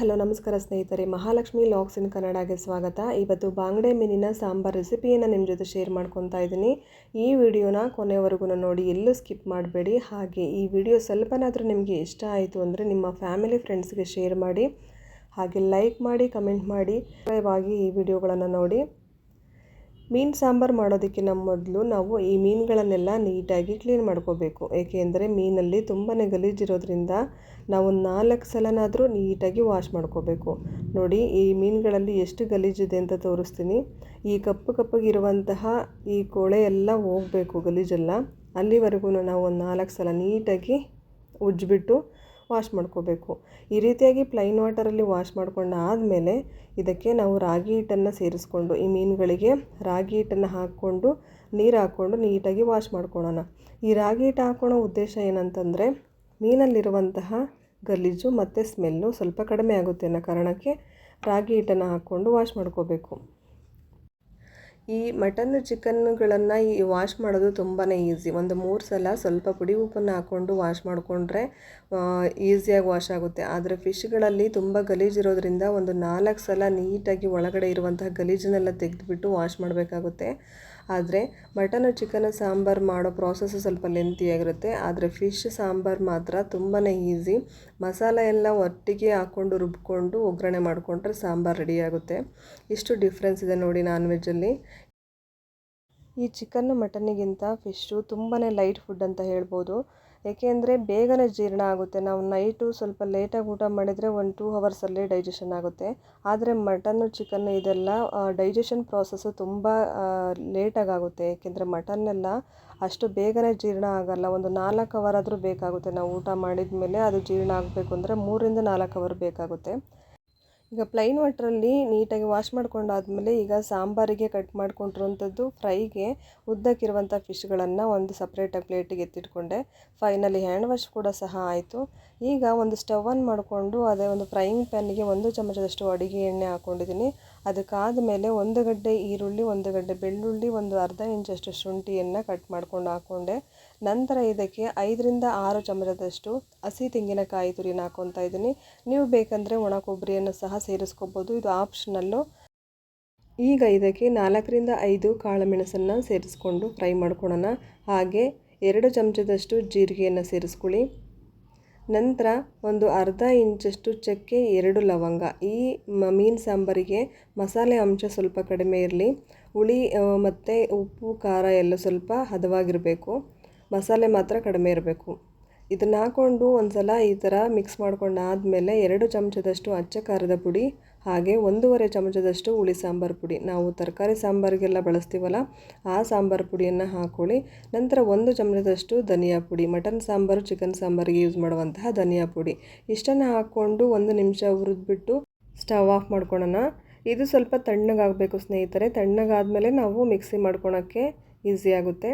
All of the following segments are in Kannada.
ಹಲೋ, ನಮಸ್ಕಾರ ಸ್ನೇಹಿತರೆ. ಮಹಾಲಕ್ಷ್ಮಿ ಲಾಗ್ಸ್ ಇನ್ ಕನ್ನಡಗೆ ಸ್ವಾಗತ. ಇವತ್ತು ಬಾಂಗ್ಡೆ ಮೀನಿನ ಸಾಂಬಾರ್ ರೆಸಿಪಿಯನ್ನು ನಿಮ್ಮ ಜೊತೆ ಶೇರ್ ಮಾಡ್ಕೊತಾ ಇದ್ದೀನಿ. ಈ ವಿಡಿಯೋನ ಕೊನೆವರೆಗೂ ನೋಡಿ, ಎಲ್ಲೂ ಸ್ಕಿಪ್ ಮಾಡಬೇಡಿ. ಹಾಗೆ ಈ ವಿಡಿಯೋ ಸ್ವಲ್ಪನಾದರೂ ನಿಮಗೆ ಇಷ್ಟ ಆಯಿತು ಅಂದರೆ ನಿಮ್ಮ ಫ್ಯಾಮಿಲಿ ಫ್ರೆಂಡ್ಸ್ಗೆ ಶೇರ್ ಮಾಡಿ, ಹಾಗೆ ಲೈಕ್ ಮಾಡಿ, ಕಮೆಂಟ್ ಮಾಡಿ ಆಗಿ ಈ ವಿಡಿಯೋಗಳನ್ನು ನೋಡಿ. ಮೀನು ಸಾಂಬಾರು ಮಾಡೋದಕ್ಕಿಂತ ಮೊದಲು ನಾವು ಈ ಮೀನುಗಳನ್ನೆಲ್ಲ ನೀಟಾಗಿ ಕ್ಲೀನ್ ಮಾಡ್ಕೋಬೇಕು. ಏಕೆಂದರೆ ಮೀನಲ್ಲಿ ತುಂಬಾ ಗಲೀಜಿರೋದ್ರಿಂದ ನಾವು ನಾಲ್ಕು ಸಲನಾದರೂ ನೀಟಾಗಿ ವಾಶ್ ಮಾಡ್ಕೋಬೇಕು. ನೋಡಿ, ಈ ಮೀನುಗಳಲ್ಲಿ ಎಷ್ಟು ಗಲೀಜಿದೆ ಅಂತ ತೋರಿಸ್ತೀನಿ. ಈ ಕಪ್ಪು ಕಪ್ಪಗಿರುವಂತಹ ಈ ಕೊಳೆ ಎಲ್ಲ ಹೋಗಬೇಕು ಗಲೀಜೆಲ್ಲ. ಅಲ್ಲಿವರೆಗೂ ನಾವು ಒಂದು ನಾಲ್ಕು ಸಲ ನೀಟಾಗಿ ಉಜ್ಜಿಬಿಟ್ಟು ವಾಶ್ ಮಾಡ್ಕೋಬೇಕು. ಈ ರೀತಿಯಾಗಿ ಪ್ಲೈನ್ ವಾಟರಲ್ಲಿ ವಾಶ್ ಮಾಡ್ಕೊಂಡು ಆದಮೇಲೆ ಇದಕ್ಕೆ ನಾವು ರಾಗಿ ಹಿಟ್ಟನ್ನು ಸೇರಿಸ್ಕೊಂಡು, ಈ ಮೀನುಗಳಿಗೆ ರಾಗಿ ಹಿಟ್ಟನ್ನು ಹಾಕ್ಕೊಂಡು, ನೀರು ಹಾಕ್ಕೊಂಡು ನೀಟಾಗಿ ವಾಶ್ ಮಾಡ್ಕೊಳ್ಳೋಣ ಈ ರಾಗಿ ಹಿಟ್ಟು ಹಾಕ್ಕೊಳ್ಳೋ ಉದ್ದೇಶ ಏನಂತಂದರೆ, ಮೀನಲ್ಲಿರುವಂತಹ ಗಲೀಜು ಮತ್ತು ಸ್ಮೆಲ್ಲು ಸ್ವಲ್ಪ ಕಡಿಮೆ ಆಗುತ್ತೆ ಅನ್ನೋ ಕಾರಣಕ್ಕೆ ರಾಗಿ ಹಿಟ್ಟನ್ನು ಹಾಕ್ಕೊಂಡು ವಾಶ್ ಮಾಡ್ಕೋಬೇಕು. ಈ ಮಟನ್ ಚಿಕನ್ಗಳನ್ನು ಈ ವಾಶ್ ಮಾಡೋದು ತುಂಬಾ ಈಸಿ ಒಂದು ಮೂರು ಸಲ ಸ್ವಲ್ಪ ಪುಡಿ ಉಪ್ಪನ್ನು ಹಾಕ್ಕೊಂಡು ವಾಶ್ ಮಾಡಿಕೊಂಡ್ರೆ ಈಸಿಯಾಗಿ ವಾಶ್ ಆಗುತ್ತೆ. ಆದರೆ ಫಿಶ್ಗಳಲ್ಲಿ ತುಂಬ ಗಲೀಜಿರೋದ್ರಿಂದ ಒಂದು ನಾಲ್ಕು ಸಲ ನೀಟಾಗಿ ಒಳಗಡೆ ಇರುವಂತಹ ಗಲೀಜನ್ನೆಲ್ಲ ತೆಗೆದುಬಿಟ್ಟು ವಾಶ್ ಮಾಡಬೇಕಾಗುತ್ತೆ. ಆದರೆ ಮಟನ್ ಚಿಕನ್ ಸಾಂಬಾರು ಮಾಡೋ ಪ್ರಾಸೆಸ್ ಸ್ವಲ್ಪ ಲೆಂತಿಯಾಗಿರುತ್ತೆ ಆದರೆ ಫಿಶ್ ಸಾಂಬಾರು ಮಾತ್ರ ತುಂಬಾ ಈಸಿ ಮಸಾಲೆ ಎಲ್ಲ ಒಟ್ಟಿಗೆ ಹಾಕ್ಕೊಂಡು ರುಬ್ಕೊಂಡು ಒಗ್ಗರಣೆ ಮಾಡಿಕೊಂಡ್ರೆ ಸಾಂಬಾರು ರೆಡಿಯಾಗುತ್ತೆ ಇಷ್ಟು ಡಿಫ್ರೆನ್ಸ್ ಇದೆ ನೋಡಿ ನಾನ್ ವೆಜ್ಜಲ್ಲಿ ಈ ಚಿಕನ್ನು ಮಟನ್ನಿಗಿಂತ ಫಿಶ್ಶು ತುಂಬಾ ಲೈಟ್ ಫುಡ್ ಅಂತ ಹೇಳ್ಬೋದು. ಏಕೆಂದರೆ ಬೇಗನೆ ಜೀರ್ಣ ಆಗುತ್ತೆ. ನಾವು ನೈಟು ಸ್ವಲ್ಪ ಲೇಟಾಗಿ ಊಟ ಮಾಡಿದರೆ ಒಂದು ಟೂ ಅವರ್ಸಲ್ಲೇ ಡೈಜೆಷನ್ ಆಗುತ್ತೆ. ಆದರೆ ಮಟನ್ನು ಚಿಕನ್ನು ಇದೆಲ್ಲ ಡೈಜೆಷನ್ ಪ್ರಾಸೆಸ್ಸು ತುಂಬ ಲೇಟಾಗಿ ಆಗುತ್ತೆ. ಏಕೆಂದರೆ ಮಟನ್ನೆಲ್ಲ ಅಷ್ಟು ಬೇಗನೆ ಜೀರ್ಣ ಆಗಲ್ಲ. ಒಂದು ನಾಲ್ಕು ಅವರ್ ಆದರೂ ಬೇಕಾಗುತ್ತೆ. ನಾವು ಊಟ ಮಾಡಿದ ಮೇಲೆ ಅದು ಜೀರ್ಣ ಆಗಬೇಕು ಅಂದರೆ ಮೂರರಿಂದ ನಾಲ್ಕು ಅವರ್ ಬೇಕಾಗುತ್ತೆ. ಈಗ ಪ್ಲೈನ್ ವಾಟ್ರಲ್ಲಿ ನೀಟಾಗಿ ವಾಶ್ ಮಾಡ್ಕೊಂಡಾದ್ಮೇಲೆ ಈಗ ಸಾಂಬಾರಿಗೆ ಕಟ್ ಮಾಡ್ಕೊಂಡಿರುವಂಥದ್ದು ಫ್ರೈಗೆ ಉದ್ದಕ್ಕಿರುವಂಥ ಫಿಶ್ಗಳನ್ನು ಒಂದು ಸಪ್ರೇಟಾಗಿ ಪ್ಲೇಟಿಗೆ ಎತ್ತಿಟ್ಕೊಂಡೆ. ಫೈನಲಿ ಹ್ಯಾಂಡ್ ವಾಶ್ ಕೂಡ ಸಹ ಆಯಿತು. ಈಗ ಒಂದು ಸ್ಟವ್ ಆನ್ ಮಾಡಿಕೊಂಡು ಅದೇ ಒಂದು ಫ್ರೈಯಿಂಗ್ ಪ್ಯಾನಿಗೆ ಒಂದು ಚಮಚದಷ್ಟು ಅಡುಗೆ ಎಣ್ಣೆ ಹಾಕ್ಕೊಂಡಿದ್ದೀನಿ ಅದಕ್ಕಾದ ಮೇಲೆ ಒಂದು ಗಡ್ಡೆ ಈರುಳ್ಳಿ, ಒಂದು ಗಡ್ಡೆ ಬೆಳ್ಳುಳ್ಳಿ, ಒಂದು ಅರ್ಧ ಇಂಚಷ್ಟು ಶುಂಠಿಯನ್ನು ಕಟ್ ಮಾಡ್ಕೊಂಡು ಹಾಕ್ಕೊಂಡೆ ನಂತರ ಇದಕ್ಕೆ ಐದರಿಂದ ಆರು ಚಮಚದಷ್ಟು ಹಸಿ ತೆಂಗಿನಕಾಯಿ ತುರಿನ ಹಾಕ್ಕೊತಾ ಇದ್ದೀನಿ. ನೀವು ಬೇಕಂದರೆ ಒಣ ಕೊಬ್ಬರಿಯನ್ನು ಸಹ ಸೇರಿಸ್ಕೋಬೋದು. ಇದು ಆಪ್ಷನಲ್ಲು. ಈಗ ಇದಕ್ಕೆ ನಾಲ್ಕರಿಂದ ಐದು ಕಾಳುಮೆಣಸನ್ನು ಸೇರಿಸ್ಕೊಂಡು ಫ್ರೈ ಮಾಡ್ಕೊಳ್ಳೋಣ. ಹಾಗೆ ಎರಡು ಚಮಚದಷ್ಟು ಜೀರಿಗೆಯನ್ನು ಸೇರಿಸ್ಕೊಳ್ಳಿ. ನಂತರ ಒಂದು ಅರ್ಧ ಇಂಚಷ್ಟು ಚಕ್ಕೆ, ಎರಡು ಲವಂಗ. ಈ ಮೀನು ಸಾಂಬಾರಿಗೆ ಮಸಾಲೆ ಅಂಶ ಸ್ವಲ್ಪ ಕಡಿಮೆ ಇರಲಿ. ಹುಳಿ ಮತ್ತು ಉಪ್ಪು, ಖಾರ ಎಲ್ಲ ಸ್ವಲ್ಪ ಹದವಾಗಿರಬೇಕು. ಮಸಾಲೆ ಮಾತ್ರ ಕಡಿಮೆ ಇರಬೇಕು. ಇದನ್ನು ಹಾಕ್ಕೊಂಡು ಒಂದು ಸಲ ಈ ಥರ ಮಿಕ್ಸ್ ಮಾಡ್ಕೊಂಡು ಆದಮೇಲೆ ಎರಡು ಚಮಚದಷ್ಟು ಅಚ್ಚ ಖಾರದ ಪುಡಿ ಹಾಗೆ ಒಂದೂವರೆ ಚಮಚದಷ್ಟು ಹುಳಿ ಸಾಂಬಾರು ಪುಡಿ. ನಾವು ತರಕಾರಿ ಸಾಂಬಾರಿಗೆಲ್ಲ ಬಳಸ್ತೀವಲ್ಲ, ಆ ಸಾಂಬಾರು ಪುಡಿಯನ್ನು ಹಾಕ್ಕೊಳ್ಳಿ ನಂತರ ಒಂದು ಚಮಚದಷ್ಟು ಧನಿಯಾ ಪುಡಿ, ಮಟನ್ ಸಾಂಬಾರು, ಚಿಕನ್ ಸಾಂಬಾರಿಗೆ ಯೂಸ್ ಮಾಡುವಂತಹ ಧನಿಯಾ ಪುಡಿ. ಇಷ್ಟನ್ನು ಹಾಕ್ಕೊಂಡು ಒಂದು ನಿಮಿಷ ಹುರಿದ್ಬಿಟ್ಟು ಸ್ಟವ್ ಆಫ್ ಮಾಡ್ಕೊಳ್ಳೋಣ ಇದು ಸ್ವಲ್ಪ ತಣ್ಣಗಾಗಬೇಕು ಸ್ನೇಹಿತರೆ. ತಣ್ಣಗಾದಮೇಲೆ ನಾವು ಮಿಕ್ಸಿ ಮಾಡ್ಕೊಳೋಕ್ಕೆ ಈಸಿ ಆಗುತ್ತೆ.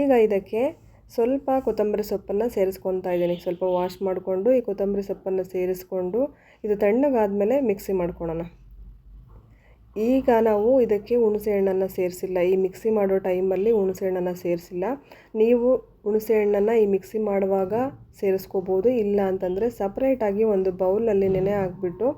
ಈಗ ಇದಕ್ಕೆ ಸ್ವಲ್ಪ ಕೊತ್ತಂಬರಿ ಸೊಪ್ಪನ್ನು ಸೇರಿಸ್ಕೊತಾ ಇದ್ದೀನಿ. ಸ್ವಲ್ಪ ವಾಶ್ ಮಾಡಿಕೊಂಡು ಈ ಕೊತ್ತಂಬರಿ ಸೊಪ್ಪನ್ನು ಸೇರಿಸ್ಕೊಂಡು ಇದು ತಣ್ಣಗಾದಮೇಲೆ ಮಿಕ್ಸಿ ಮಾಡ್ಕೊಳ್ಳೋಣ ಈಗ ನಾವು ಇದಕ್ಕೆ ಹುಣಸೆ ಹಣ್ಣನ್ನು ಸೇರಿಸಿಲ್ಲ. ಈ ಮಿಕ್ಸಿ ಮಾಡೋ ಟೈಮಲ್ಲಿ ಹುಣಸೆ ಹಣ್ಣನ್ನು ಸೇರಿಸಿಲ್ಲ. ನೀವು ಹುಣಸೆ ಹಣ್ಣನ್ನು ಈ ಮಿಕ್ಸಿ ಮಾಡುವಾಗ ಸೇರಿಸ್ಕೋಬೋದು. ಇಲ್ಲ ಅಂತಂದರೆ ಸಪ್ರೇಟಾಗಿ ಒಂದು ಬೌಲಲ್ಲಿ ನೆನೆ ಹಾಕ್ಬಿಟ್ಟು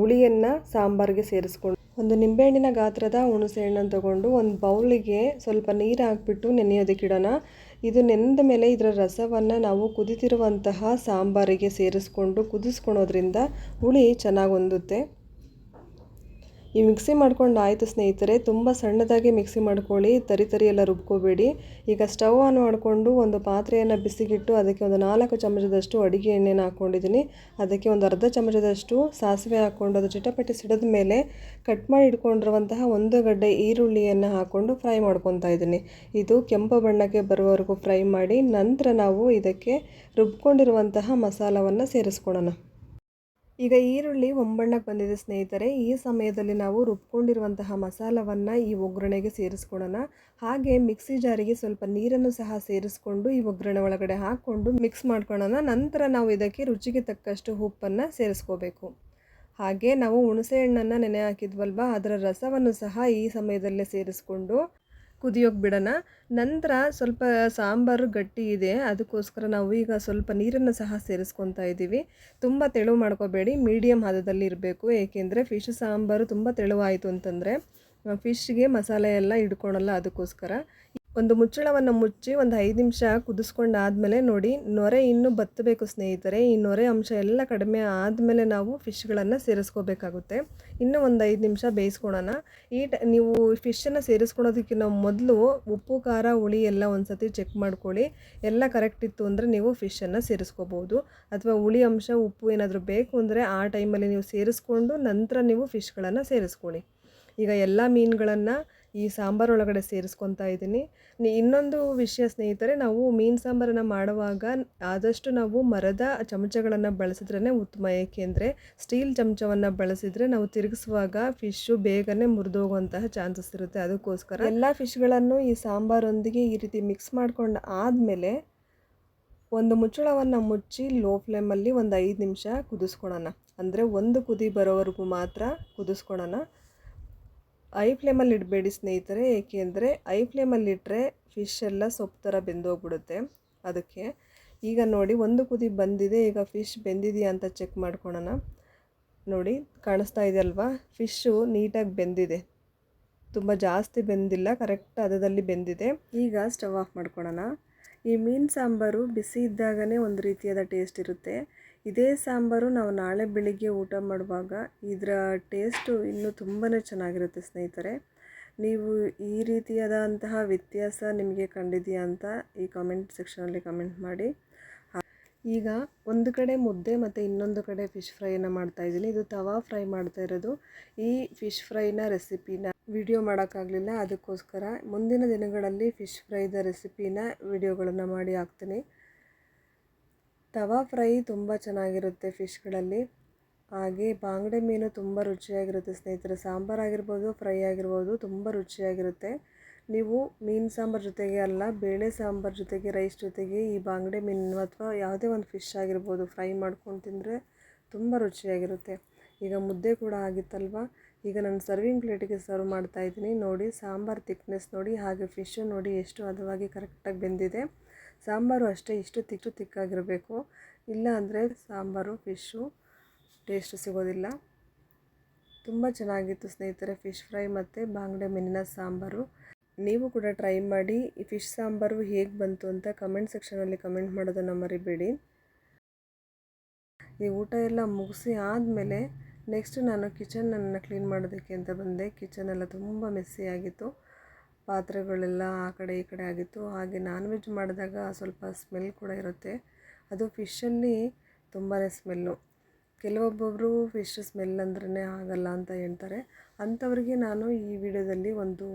ಹುಳಿಯನ್ನು ಸಾಂಬಾರಿಗೆ ಸೇರಿಸ್ಕೊಂಡು ಒಂದು ನಿಂಬೆಹಣ್ಣಿನ ಗಾತ್ರದ ಹುಣಸೆ ಹಣ್ಣನ್ನು ತೊಗೊಂಡು ಒಂದು ಬೌಲಿಗೆ ಸ್ವಲ್ಪ ನೀರು ಹಾಕ್ಬಿಟ್ಟು ನೆನೆಯೋದಕ್ಕಿಡೋಣ ಇದು ನೆನೆದ ಮೇಲೆ ಇದರ ರಸವನ್ನು ನಾವು ಕುದಿತಿರುವಂತಹ ಸಾಂಬಾರಿಗೆ ಸೇರಿಸ್ಕೊಂಡು ಕುದಿಸ್ಕೊಳೋದ್ರಿಂದ ಹುಳಿ ಚೆನ್ನಾಗಿ ಹೊಂದುತ್ತೆ. ಈ ಮಿಕ್ಸಿ ಮಾಡ್ಕೊಂಡು ಆಯಿತು ಸ್ನೇಹಿತರೆ, ತುಂಬ ಸಣ್ಣದಾಗಿ ಮಿಕ್ಸಿ ಮಾಡ್ಕೊಳ್ಳಿ, ತರಿ ತರಿ ಎಲ್ಲ ರುಬ್ಕೋಬೇಡಿ. ಈಗ ಸ್ಟವ್ ಆನ್ ಮಾಡಿಕೊಂಡು ಒಂದು ಪಾತ್ರೆಯನ್ನು ಬಿಸಿಗಿಟ್ಟು ಅದಕ್ಕೆ ಒಂದು ನಾಲ್ಕು ಚಮಚದಷ್ಟು ಅಡುಗೆ ಎಣ್ಣೆನ ಹಾಕ್ಕೊಂಡಿದ್ದೀನಿ. ಅದಕ್ಕೆ ಒಂದು ಅರ್ಧ ಚಮಚದಷ್ಟು ಸಾಸಿವೆ ಹಾಕ್ಕೊಂಡು ಅದು ಚಿಟಪಟ್ಟಿ ಸಿಡಿದ ಮೇಲೆ ಕಟ್ ಮಾಡಿ ಇಟ್ಕೊಂಡಿರುವಂತಹ ಒಂದು ಗಡ್ಡೆ ಈರುಳ್ಳಿಯನ್ನು ಹಾಕ್ಕೊಂಡು ಫ್ರೈ ಮಾಡ್ಕೊತಾ ಇದ್ದೀನಿ. ಇದು ಕೆಂಪು ಬಣ್ಣಕ್ಕೆ ಬರುವವರೆಗೂ ಫ್ರೈ ಮಾಡಿ ನಂತರ ನಾವು ಇದಕ್ಕೆ ರುಬ್ಕೊಂಡಿರುವಂತಹ ಮಸಾಲವನ್ನು ಸೇರಿಸ್ಕೊಳ್ಳೋಣ ಈಗ ಈರುಳ್ಳಿ ಒಂಬಣ್ಣಕ್ಕೆ ಬಂದಿದೆ ಸ್ನೇಹಿತರೆ, ಈ ಸಮಯದಲ್ಲಿ ನಾವು ರುಬ್ಕೊಂಡಿರುವಂತಹ ಮಸಾಲವನ್ನು ಈ ಒಗ್ಗರಣೆಗೆ ಸೇರಿಸ್ಕೊಳ್ಳೋಣ ಹಾಗೆ ಮಿಕ್ಸಿ ಜಾರಿಗೆ ಸ್ವಲ್ಪ ನೀರನ್ನು ಸಹ ಸೇರಿಸ್ಕೊಂಡು ಈ ಒಗ್ಗರಣೆ ಒಳಗಡೆ ಹಾಕ್ಕೊಂಡು ಮಿಕ್ಸ್ ಮಾಡ್ಕೊಳ್ಳೋಣ. ನಂತರ ನಾವು ಇದಕ್ಕೆ ರುಚಿಗೆ ತಕ್ಕಷ್ಟು ಉಪ್ಪನ್ನು ಸೇರಿಸ್ಕೋಬೇಕು. ಹಾಗೆ ನಾವು ಹುಣಸೆ ಹಣ್ಣನ್ನು ನೆನೆ ಹಾಕಿದ್ವಲ್ವ, ಅದರ ರಸವನ್ನು ಸಹ ಈ ಸಮಯದಲ್ಲೇ ಸೇರಿಸ್ಕೊಂಡು ಕುದಿಯೋಕೆ ಬಿಡೋಣ. ನಂತರ ಸ್ವಲ್ಪ ಸಾಂಬಾರು ಗಟ್ಟಿ ಇದೆ. ಅದಕ್ಕೋಸ್ಕರ ನಾವು ಈಗ ಸ್ವಲ್ಪ ನೀರನ್ನು ಸಹ ಸೇರಿಸ್ಕೊತಾ ಇದ್ದೀವಿ. ತುಂಬ ತೆಳು ಮಾಡ್ಕೋಬೇಡಿ. ಮೀಡಿಯಮ್ ಹದದಲ್ಲಿ ಇರಬೇಕು. ಏಕೆಂದರೆ ಫಿಶ್ ಸಾಂಬಾರು ತುಂಬ ತೆಳುವಾಯಿತು ಅಂತಂದರೆ ಫಿಶ್ಗೆ ಮಸಾಲೆ ಎಲ್ಲ ಹಿಡ್ಕೊಳಲ್ಲ ಅದಕ್ಕೋಸ್ಕರ. ಒಂದು ಮುಚ್ಚಳವನ್ನು ಮುಚ್ಚಿ ಒಂದು ಐದು ನಿಮಿಷ ಕುದಿಸ್ಕೊಂಡಾದಮೇಲೆ ನೋಡಿ, ನೊರೆ ಇನ್ನೂ ಬತ್ತಬೇಕು ಸ್ನೇಹಿತರೆ. ಈ ನೊರೆ ಅಂಶ ಎಲ್ಲ ಕಡಿಮೆ ಆದಮೇಲೆ ನಾವು ಫಿಶ್ಗಳನ್ನು ಸೇರಿಸ್ಕೋಬೇಕಾಗುತ್ತೆ. ಇನ್ನೂ ಒಂದು ಐದು ನಿಮಿಷ ಬೇಯಿಸ್ಕೊಳೋಣ. ಈ ಟ, ನೀವು ಫಿಶನ್ನು ಸೇರಿಸ್ಕೊಳೋದಕ್ಕಿಂತ ಮೊದಲು ಉಪ್ಪು, ಖಾರ, ಹುಳಿ ಎಲ್ಲ ಒಂದು ಸತಿ ಚೆಕ್ ಮಾಡ್ಕೊಳ್ಳಿ. ಎಲ್ಲ ಕರೆಕ್ಟ್ ಇತ್ತು ಅಂದರೆ ನೀವು ಫಿಶನ್ನು ಸೇರಿಸ್ಕೋಬೋದು. ಅಥವಾ ಹುಳಿ ಅಂಶ, ಉಪ್ಪು ಏನಾದರೂ ಬೇಕು ಅಂದರೆ ಆ ಟೈಮಲ್ಲಿ ನೀವು ಸೇರಿಸ್ಕೊಂಡು ನಂತರ ನೀವು ಫಿಶ್ಗಳನ್ನು ಸೇರಿಸ್ಕೊಳ್ಳಿ. ಈಗ ಎಲ್ಲ ಮೀನುಗಳನ್ನು ಈ ಸಾಂಬಾರು ಒಳಗಡೆ ಸೇರಿಸ್ಕೊತಾ ಇದ್ದೀನಿ. ಇನ್ನೊಂದು ವಿಷಯ ಸ್ನೇಹಿತರೆ, ನಾವು ಮೀನು ಸಾಂಬಾರನ್ನು ಮಾಡುವಾಗ ಆದಷ್ಟು ನಾವು ಮರದ ಚಮಚಗಳನ್ನು ಬಳಸಿದ್ರೇ ಉತ್ತಮ. ಏಕೆಂದರೆ ಸ್ಟೀಲ್ ಚಮಚವನ್ನು ಬಳಸಿದರೆ ನಾವು ತಿರುಗಿಸುವಾಗ ಫಿಶ್ಶು ಬೇಗನೆ ಮುರಿದೋಗುವಂತಹ ಚಾನ್ಸಸ್ ಇರುತ್ತೆ. ಅದಕ್ಕೋಸ್ಕರ ಎಲ್ಲ ಫಿಶ್ಗಳನ್ನು ಈ ಸಾಂಬಾರೊಂದಿಗೆ ಈ ರೀತಿ ಮಿಕ್ಸ್ ಮಾಡ್ಕೊಂಡು ಆದಮೇಲೆ ಒಂದು ಮುಚ್ಚಳವನ್ನು ಮುಚ್ಚಿ ಲೋ ಫ್ಲೇಮಲ್ಲಿ ಒಂದು ಐದು ನಿಮಿಷ ಕುದಿಸ್ಕೊಳೋಣ. ಅಂದರೆ ಒಂದು ಕುದಿ ಬರೋವರೆಗೂ ಮಾತ್ರ ಕುದಿಸ್ಕೊಳೋಣ. ಐ ಫ್ಲೇಮಲ್ಲಿ ಇಡಬೇಡಿ ಸ್ನೇಹಿತರೆ, ಏಕೆಂದರೆ ಐ ಫ್ಲೇಮಲ್ಲಿ ಇಟ್ಟರೆ ಫಿಶ್ ಎಲ್ಲ ಸೊಪ್ಪು ಥರ ಬೆಂದೋಗ್ಬಿಡುತ್ತೆ. ಅದಕ್ಕೆ ಈಗ ನೋಡಿ ಒಂದು ಕುದಿ ಬಂದಿದೆ, ಈಗ ಫಿಶ್ ಬೆಂದಿದೆಯಾ ಅಂತ ಚೆಕ್ ಮಾಡ್ಕೊಳೋಣ. ನೋಡಿ, ಕಾಣಿಸ್ತಾ ಇದೆ ಅಲ್ವಾ? ಫಿಶ್ಶು ನೀಟಾಗಿ ಬೆಂದಿದೆ. ತುಂಬ ಜಾಸ್ತಿ ಬೆಂದಿಲ್ಲ ಕರೆಕ್ಟ್ ಹದದಲ್ಲಿ ಬೆಂದಿದೆ. ಈಗ ಸ್ಟವ್ ಆಫ್ ಮಾಡ್ಕೊಳ್ಳೋಣ ಈ ಮೀನು ಸಾಂಬಾರು ಬಿಸಿ ಇದ್ದಾಗನೇ ಒಂದು ರೀತಿಯಾದ ಟೇಸ್ಟ್ ಇರುತ್ತೆ. ಇದೇ ಸಾಂಬಾರು ನಾವು ನಾಳೆ ಬೆಳಿಗ್ಗೆ ಊಟ ಮಾಡುವಾಗ ಇದರ ಟೇಸ್ಟು ಇನ್ನೂ ತುಂಬಾ ಚೆನ್ನಾಗಿರುತ್ತೆ ಸ್ನೇಹಿತರೆ. ನೀವು ಈ ರೀತಿಯಾದಂತಹ ವ್ಯತ್ಯಾಸ ನಿಮಗೆ ಕಂಡಿದೆಯಾ ಅಂತ ಈ ಕಾಮೆಂಟ್ ಸೆಕ್ಷನಲ್ಲಿ ಕಮೆಂಟ್ ಮಾಡಿ. ಈಗ ಒಂದು ಕಡೆ ಮುದ್ದೆ ಮತ್ತು ಇನ್ನೊಂದು ಕಡೆ ಫಿಶ್ ಫ್ರೈಯನ್ನು ಮಾಡ್ತಾ ಇದ್ದೀನಿ. ಇದು ತವಾ ಫ್ರೈ ಮಾಡ್ತಾ ಇರೋದು. ಈ ಫಿಶ್ ಫ್ರೈನ ರೆಸಿಪಿನ ವಿಡಿಯೋ ಮಾಡೋಕ್ಕಾಗಲಿಲ್ಲ. ಅದಕ್ಕೋಸ್ಕರ ಮುಂದಿನ ದಿನಗಳಲ್ಲಿ ಫಿಶ್ ಫ್ರೈದ ರೆಸಿಪಿನ ವಿಡಿಯೋಗಳನ್ನು ಮಾಡಿ ಹಾಕ್ತೀನಿ. ತವಾ ಫ್ರೈ ತುಂಬ ಚೆನ್ನಾಗಿರುತ್ತೆ ಫಿಶ್ಗಳಲ್ಲಿ. ಹಾಗೆ ಬಾಂಗಡೆ ಮೀನು ತುಂಬ ರುಚಿಯಾಗಿರುತ್ತೆ ಸ್ನೇಹಿತರೆ. ಸಾಂಬಾರಾಗಿರ್ಬೋದು ಫ್ರೈ ಆಗಿರ್ಬೋದು ತುಂಬ ರುಚಿಯಾಗಿರುತ್ತೆ. ನೀವು ಮೀನು ಸಾಂಬಾರು ಜೊತೆಗೆ ಅಲ್ಲ, ಬೇಳೆ ಸಾಂಬಾರು ಜೊತೆಗೆ, ರೈಸ್ ಜೊತೆಗೆ ಈ ಬಾಂಗಡೆ ಮೀನು ಅಥವಾ ಯಾವುದೇ ಒಂದು ಫಿಶ್ ಆಗಿರ್ಬೋದು ಫ್ರೈ ಮಾಡ್ಕೊಂಡು ತಿಂದರೆ ತುಂಬ ರುಚಿಯಾಗಿರುತ್ತೆ. ಈಗ ಮುದ್ದೆ ಕೂಡ ಆಗಿತ್ತಲ್ವ? ಈಗ ನಾನು ಸರ್ವಿಂಗ್ ಪ್ಲೇಟಿಗೆ ಸರ್ವ್ ಮಾಡ್ತಾಯಿದ್ದೀನಿ ನೋಡಿ, ಸಾಂಬಾರು ತಿಕ್ನೆಸ್ ನೋಡಿ, ಹಾಗೆ ಫಿಶ್ಶು ನೋಡಿ ಎಷ್ಟು ಹದವಾಗಿ ಕರೆಕ್ಟಾಗಿ ಬೆಂದಿದೆ. ಸಾಂಬಾರು ಅಷ್ಟೇ ಇಷ್ಟು ತಿಕ್ಕು ತಿಕ್ಕಾಗಿರಬೇಕು. ಇಲ್ಲ ಅಂದರೆ ಸಾಂಬಾರು ಫಿಶ್ಶು ಟೇಸ್ಟ್ ಸಿಗೋದಿಲ್ಲ. ತುಂಬ ಚೆನ್ನಾಗಿತ್ತು ಸ್ನೇಹಿತರೆ ಫಿಶ್ ಫ್ರೈ ಮತ್ತು ಬಾಂಗ್ಡೆ ಮೀನಿನ ಸಾಂಬಾರು. ನೀವು ಕೂಡ ಟ್ರೈ ಮಾಡಿ ಈ ಫಿಶ್ ಸಾಂಬಾರು ಹೇಗೆ ಬಂತು ಅಂತ ಕಮೆಂಟ್ ಸೆಕ್ಷನಲ್ಲಿ ಕಮೆಂಟ್ ಮಾಡೋದನ್ನು ಮರಿಬೇಡಿ. ಈ ಊಟ ಎಲ್ಲ ಮುಗಿಸಿ ಆದಮೇಲೆ ನೆಕ್ಸ್ಟ್ ನಾನು ಕಿಚನನ್ನು ಕ್ಲೀನ್ ಮಾಡೋದಕ್ಕೆ ಅಂತ ಬಂದೆ. ಕಿಚನೆಲ್ಲ ತುಂಬ ಮೆಸ್ಸಿ ಆಗಿತ್ತು. ಪಾತ್ರೆಗಳೆಲ್ಲ ಆ ಕಡೆ ಈ ಕಡೆ ಆಗಿತ್ತು. ಹಾಗೆ ನಾನ್ ವೆಜ್ ಮಾಡಿದಾಗ ಸ್ವಲ್ಪ ಸ್ಮೆಲ್ ಕೂಡ ಇರುತ್ತೆ. ಅದು ಫಿಶಲ್ಲಿ ತುಂಬಾ ಸ್ಮೆಲ್ಲು ಕೆಲವೊಬ್ಬೊಬ್ಬರು ಫಿಶ್ ಸ್ಮೆಲ್ ಅಂದ್ರೇ ಆಗಲ್ಲ ಅಂತ ಹೇಳ್ತಾರೆ. ಅಂಥವ್ರಿಗೆ ನಾನು ಈ ವಿಡಿಯೋದಲ್ಲಿ ಒಂದು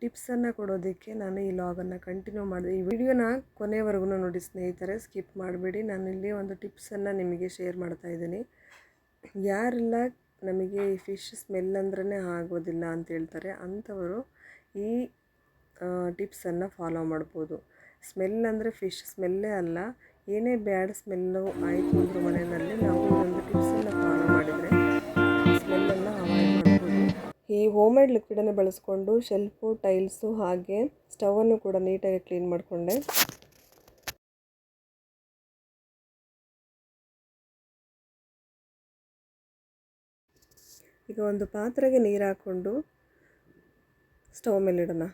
ಟಿಪ್ಸನ್ನು ಕೊಡೋದಕ್ಕೆ ನಾನು ಈ ಲಾಗನ್ನು ಕಂಟಿನ್ಯೂ ಮಾಡಿದೆ. ಈ ವಿಡಿಯೋನ ಕೊನೆವರೆಗೂ ನೋಡಿ ಸ್ನೇಹಿತರೆ ಸ್ಕಿಪ್ ಮಾಡಬೇಡಿ. ನಾನು ಇಲ್ಲಿ ಒಂದು ಟಿಪ್ಸನ್ನು ನಿಮಗೆ ಶೇರ್ ಮಾಡ್ತಾ ಇದ್ದೀನಿ. ಯಾರೆಲ್ಲ ನಮಗೆ ಈ ಫಿಶ್ ಸ್ಮೆಲ್ ಅಂದ್ರೇ ಆಗೋದಿಲ್ಲ ಅಂತ ಹೇಳ್ತಾರೆ, ಅಂಥವರು ಈ ಟಿಪ್ಸನ್ನು ಫಾಲೋ ಮಾಡ್ಬೋದು. ಸ್ಮೆಲ್ ಅಂದರೆ ಫಿಶ್, ಸ್ಮೆಲ್ಲೇ ಅಲ್ಲ, ಏನೇ ಬ್ಯಾಡ್ ಸ್ಮೆಲ್ಲು ಆಯಿತು ಅಂದರೂ ಮನೆಯಲ್ಲಿ ನಾವು ಒಂದು ಟಿಪ್ಸನ್ನು ಫಾಲೋ ಮಾಡಿದರೆ ಸ್ಮೆಲ್ಲನ್ನು ಅವಾಯ್ಡ್ ಮಾಡ್ಬೋದು. ಈ ಹೋಮ್ ಮೇಡ್ ಲಿಕ್ವಿಡನ್ನು ಬಳಸ್ಕೊಂಡು ಶೆಲ್ಫು, ಟೈಲ್ಸು ಹಾಗೆ ಸ್ಟವನ್ನು ಕೂಡ ನೀಟಾಗಿ ಕ್ಲೀನ್ ಮಾಡಿಕೊಂಡೆ. ಈಗ ಒಂದು ಪಾತ್ರೆಗೆ ನೀರು ಹಾಕ್ಕೊಂಡು ಸ್ಟವ್ ಮೇಲಿಡೋಣ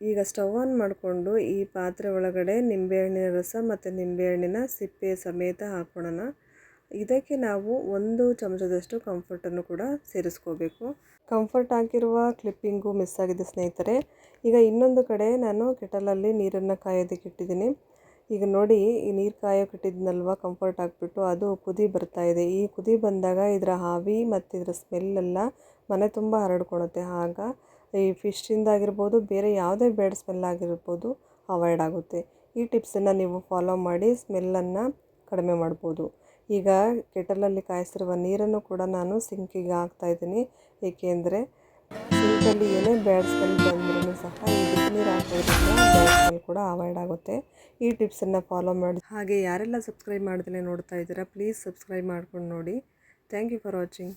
ಈಗ ಸ್ಟವ್ ಆನ್ ಮಾಡಿಕೊಂಡು ಈ ಪಾತ್ರೆ ಒಳಗಡೆ ನಿಂಬೆಹಣ್ಣಿನ ರಸ ಮತ್ತು ನಿಂಬೆಹಣ್ಣಿನ ಸಿಪ್ಪೆ ಸಮೇತ ಹಾಕ್ಕೊಳ್ಳೋಣ ಇದಕ್ಕೆ ನಾವು ಒಂದು ಚಮಚದಷ್ಟು ಕಂಫರ್ಟನ್ನು ಕೂಡ ಸೇರಿಸ್ಕೋಬೇಕು. ಕಂಫರ್ಟ್ ಹಾಕಿರುವ ಕ್ಲಿಪ್ಪಿಂಗು ಮಿಸ್ ಆಗಿದೆ ಸ್ನೇಹಿತರೆ. ಈಗ ಇನ್ನೊಂದು ಕಡೆ ನಾನು ಕೆಟಲಲ್ಲಿ ನೀರನ್ನು ಕಾಯೋದಕ್ಕೆ ಇಟ್ಟಿದ್ದೀನಿ. ಈಗ ನೋಡಿ, ಈ ನೀರು ಕಾಯೋಕೆ ಇಟ್ಟಿದ್ನಲ್ವ ಕಂಫರ್ಟ್ ಹಾಕ್ಬಿಟ್ಟು ಅದು ಕುದಿ ಬರ್ತಾ ಇದೆ. ಈ ಕುದಿ ಬಂದಾಗ ಇದರ ಹಾವಿ ಮತ್ತು ಇದರ ಸ್ಮೆಲ್ಲೆಲ್ಲ ಮನೆ ತುಂಬ ಹರಡ್ಕೊಳುತ್ತೆ. ಆಗ ಈ ಫಿಶ್ಶಿಂದ ಆಗಿರ್ಬೋದು ಬೇರೆ ಯಾವುದೇ ಬೇಡ್ ಸ್ಮೆಲ್ ಆಗಿರ್ಬೋದು ಅವಾಯ್ಡ್ ಆಗುತ್ತೆ. ಈ ಟಿಪ್ಸನ್ನು ನೀವು ಫಾಲೋ ಮಾಡಿ ಸ್ಮೆಲ್ಲನ್ನು ಕಡಿಮೆ ಮಾಡ್ಬೋದು. ಈಗ ಕೆಟಲಲ್ಲಿ ಕಾಯಿಸಿರುವ ನೀರನ್ನು ಕೂಡ ನಾನು ಸಿಂಕಿಗೆ ಹಾಕ್ತಾಯಿದ್ದೀನಿ ಏಕೆಂದರೆ ಸಿಂಕಲ್ಲಿ ಏನೇ ಬ್ಯಾಡ್ ಸ್ಮೆಲ್ ಬಂದ್ರೂ ಸಹ ಈ ಬಿಸಿನೀರು ಹಾಕೋದ್ರಿಂದ ಸ್ಮೆಲ್ ಕೂಡ ಅವಾಯ್ಡ್ ಆಗುತ್ತೆ. ಈ ಟಿಪ್ಸನ್ನು ಫಾಲೋ ಮಾಡಿ. ಹಾಗೆ ಯಾರೆಲ್ಲ ಸಬ್ಸ್ಕ್ರೈಬ್ ಮಾಡಿದ್ರೆ ನೋಡ್ತಾ ಇದ್ದೀರಾ ಪ್ಲೀಸ್ ಸಬ್ಸ್ಕ್ರೈಬ್ ಮಾಡ್ಕೊಂಡು ನೋಡಿ. Thank you for watching